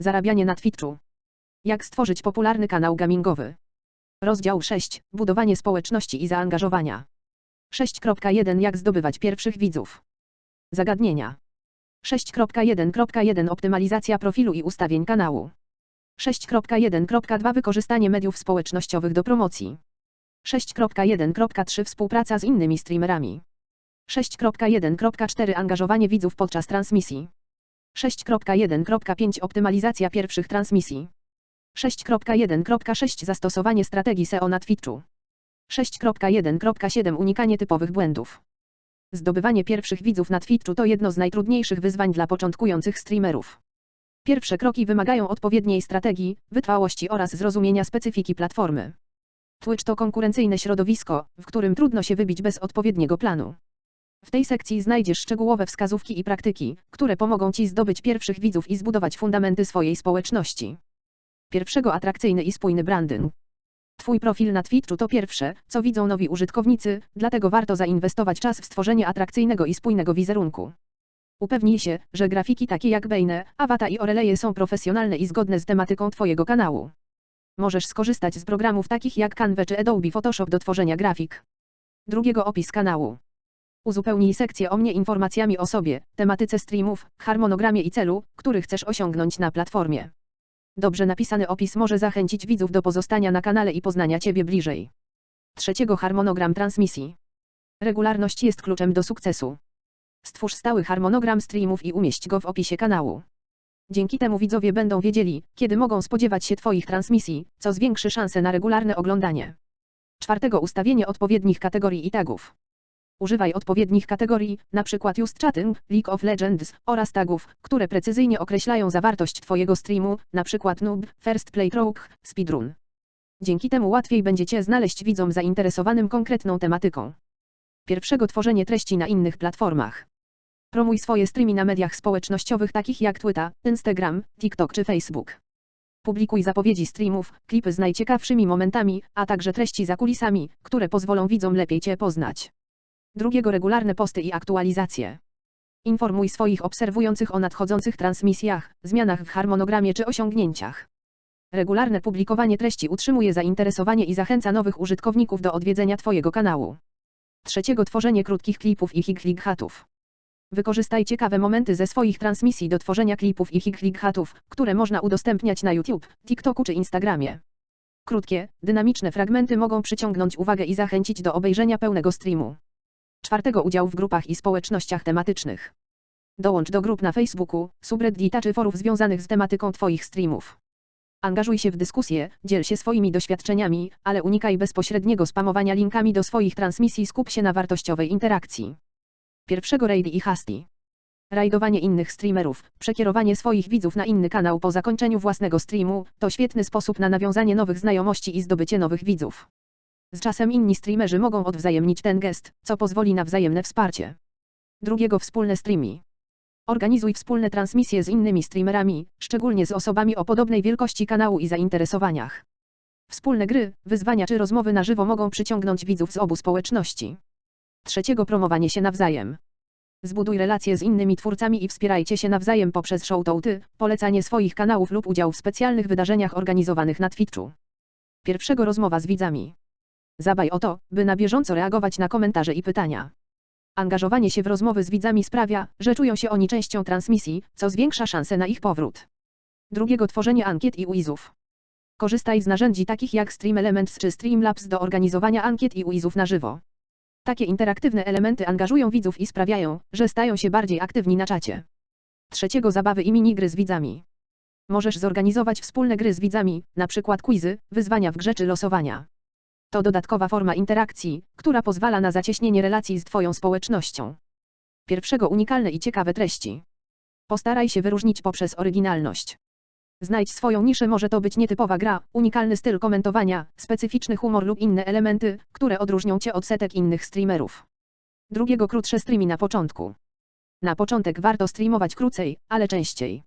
Zarabianie na Twitchu. Jak stworzyć popularny kanał gamingowy. Rozdział 6. Budowanie społeczności i zaangażowania. 6.1 Jak zdobywać pierwszych widzów. Zagadnienia. 6.1.1 Optymalizacja profilu i ustawień kanału. 6.1.2 Wykorzystanie mediów społecznościowych do promocji. 6.1.3 Współpraca z innymi streamerami. 6.1.4 Angażowanie widzów podczas transmisji. 6.1.5 Optymalizacja pierwszych transmisji. 6.1.6 Zastosowanie strategii SEO na Twitchu. 6.1.7 Unikanie typowych błędów. Zdobywanie pierwszych widzów na Twitchu to jedno z najtrudniejszych wyzwań dla początkujących streamerów. Pierwsze kroki wymagają odpowiedniej strategii, wytrwałości oraz zrozumienia specyfiki platformy. Twitch to konkurencyjne środowisko, w którym trudno się wybić bez odpowiedniego planu. W tej sekcji znajdziesz szczegółowe wskazówki i praktyki, które pomogą Ci zdobyć pierwszych widzów i zbudować fundamenty swojej społeczności. Pierwszego atrakcyjny i spójny branding. Twój profil na Twitchu to pierwsze, co widzą nowi użytkownicy, dlatego warto zainwestować czas w stworzenie atrakcyjnego i spójnego wizerunku. Upewnij się, że grafiki takie jak Bane, Avata i Oreleje są profesjonalne i zgodne z tematyką Twojego kanału. Możesz skorzystać z programów takich jak Canva czy Adobe Photoshop do tworzenia grafik. Drugiego opis kanału. Uzupełnij sekcję o mnie informacjami o sobie, tematyce streamów, harmonogramie i celu, który chcesz osiągnąć na platformie. Dobrze napisany opis może zachęcić widzów do pozostania na kanale i poznania Ciebie bliżej. Trzeciego harmonogram transmisji. Regularność jest kluczem do sukcesu. Stwórz stały harmonogram streamów i umieść go w opisie kanału. Dzięki temu widzowie będą wiedzieli, kiedy mogą spodziewać się Twoich transmisji, co zwiększy szanse na regularne oglądanie. Czwartego ustawienie odpowiednich kategorii i tagów. Używaj odpowiednich kategorii, np. Just Chatting, League of Legends, oraz tagów, które precyzyjnie określają zawartość Twojego streamu, np. noob, first playthrough, speedrun. Dzięki temu łatwiej będzie Cię znaleźć widzom zainteresowanym konkretną tematyką. Pierwszego tworzenie treści na innych platformach. Promuj swoje streamy na mediach społecznościowych takich jak Twitter, Instagram, TikTok czy Facebook. Publikuj zapowiedzi streamów, klipy z najciekawszymi momentami, a także treści za kulisami, które pozwolą widzom lepiej Cię poznać. Drugiego regularne posty i aktualizacje. Informuj swoich obserwujących o nadchodzących transmisjach, zmianach w harmonogramie czy osiągnięciach. Regularne publikowanie treści utrzymuje zainteresowanie i zachęca nowych użytkowników do odwiedzenia Twojego kanału. Trzeciego tworzenie krótkich klipów i hiklik-hatów. Wykorzystaj ciekawe momenty ze swoich transmisji do tworzenia klipów i hiklik-hatów, które można udostępniać na YouTube, TikToku czy Instagramie. Krótkie, dynamiczne fragmenty mogą przyciągnąć uwagę i zachęcić do obejrzenia pełnego streamu. Czwartego udział w grupach i społecznościach tematycznych. Dołącz do grup na Facebooku, subreddita czy forów związanych z tematyką Twoich streamów. Angażuj się w dyskusje, dziel się swoimi doświadczeniami, ale unikaj bezpośredniego spamowania linkami do swoich transmisji, skup się na wartościowej interakcji. Pierwszego raidy i hasty. Rajdowanie innych streamerów, przekierowanie swoich widzów na inny kanał po zakończeniu własnego streamu, to świetny sposób na nawiązanie nowych znajomości i zdobycie nowych widzów. Z czasem inni streamerzy mogą odwzajemnić ten gest, co pozwoli na wzajemne wsparcie. Drugiego wspólne streamy. Organizuj wspólne transmisje z innymi streamerami, szczególnie z osobami o podobnej wielkości kanału i zainteresowaniach. Wspólne gry, wyzwania czy rozmowy na żywo mogą przyciągnąć widzów z obu społeczności. Trzeciego promowanie się nawzajem. Zbuduj relacje z innymi twórcami i wspierajcie się nawzajem poprzez showtouty, polecanie swoich kanałów lub udział w specjalnych wydarzeniach organizowanych na Twitchu. Pierwszego rozmowa z widzami. Zabaj o to, by na bieżąco reagować na komentarze i pytania. Angażowanie się w rozmowy z widzami sprawia, że czują się oni częścią transmisji, co zwiększa szanse na ich powrót. Drugiego tworzenie ankiet i quizów. Korzystaj z narzędzi takich jak Stream Elements czy Streamlabs do organizowania ankiet i quizów na żywo. Takie interaktywne elementy angażują widzów i sprawiają, że stają się bardziej aktywni na czacie. Trzeciego zabawy i minigry z widzami. Możesz zorganizować wspólne gry z widzami, np. quizy, wyzwania w grze czy losowania. To dodatkowa forma interakcji, która pozwala na zacieśnienie relacji z Twoją społecznością. Pierwszego unikalne i ciekawe treści. Postaraj się wyróżnić poprzez oryginalność. Znajdź swoją niszę może to być nietypowa gra, unikalny styl komentowania, specyficzny humor lub inne elementy, które odróżnią Cię od setek innych streamerów. Drugiego krótsze streamy na początku. Na początek warto streamować krócej, ale częściej.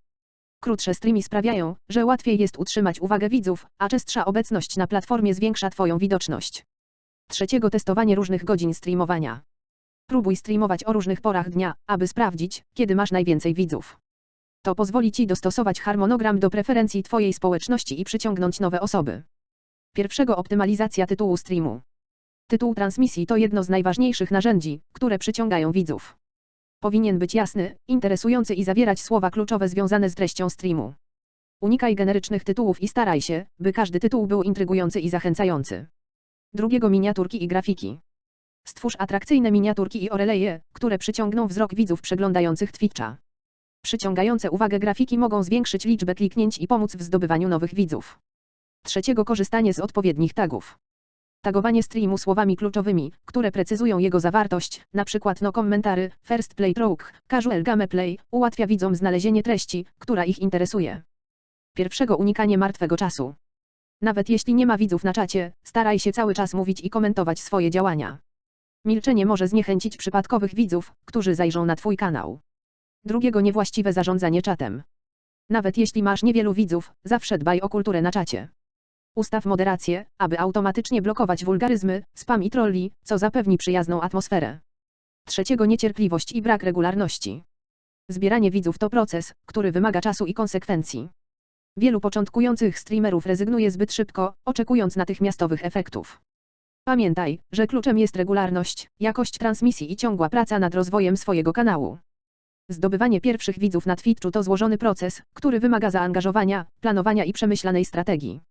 Krótsze streamy sprawiają, że łatwiej jest utrzymać uwagę widzów, a częstsza obecność na platformie zwiększa Twoją widoczność. Trzeciego testowanie różnych godzin streamowania. Próbuj streamować o różnych porach dnia, aby sprawdzić, kiedy masz najwięcej widzów. To pozwoli Ci dostosować harmonogram do preferencji Twojej społeczności i przyciągnąć nowe osoby. Pierwszego optymalizacja tytułu streamu. Tytuł transmisji to jedno z najważniejszych narzędzi, które przyciągają widzów. Powinien być jasny, interesujący i zawierać słowa kluczowe związane z treścią streamu. Unikaj generycznych tytułów i staraj się, by każdy tytuł był intrygujący i zachęcający. Drugiego miniaturki i grafiki. Stwórz atrakcyjne miniaturki i oreleje, które przyciągną wzrok widzów przeglądających Twitcha. Przyciągające uwagę grafiki mogą zwiększyć liczbę kliknięć i pomóc w zdobywaniu nowych widzów. Trzeciego korzystanie z odpowiednich tagów. Tagowanie streamu słowami kluczowymi, które precyzują jego zawartość, np. no komentary, first play stroke, casual gameplay, ułatwia widzom znalezienie treści, która ich interesuje. Pierwszego unikanie martwego czasu. Nawet jeśli nie ma widzów na czacie, staraj się cały czas mówić i komentować swoje działania. Milczenie może zniechęcić przypadkowych widzów, którzy zajrzą na Twój kanał. Drugiego niewłaściwe zarządzanie czatem. Nawet jeśli masz niewielu widzów, zawsze dbaj o kulturę na czacie. Ustaw moderację, aby automatycznie blokować wulgaryzmy, spam i trolli, co zapewni przyjazną atmosferę. Trzeciego niecierpliwość i brak regularności. Zbieranie widzów to proces, który wymaga czasu i konsekwencji. Wielu początkujących streamerów rezygnuje zbyt szybko, oczekując natychmiastowych efektów. Pamiętaj, że kluczem jest regularność, jakość transmisji i ciągła praca nad rozwojem swojego kanału. Zdobywanie pierwszych widzów na Twitchu to złożony proces, który wymaga zaangażowania, planowania i przemyślanej strategii.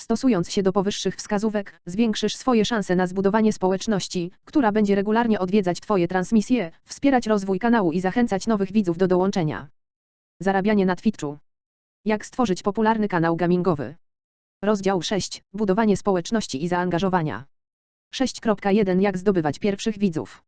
Stosując się do powyższych wskazówek, zwiększysz swoje szanse na zbudowanie społeczności, która będzie regularnie odwiedzać Twoje transmisje, wspierać rozwój kanału i zachęcać nowych widzów do dołączenia. Zarabianie na Twitchu. Jak stworzyć popularny kanał gamingowy? Rozdział 6. Budowanie społeczności i zaangażowania. 6.1 Jak zdobywać pierwszych widzów.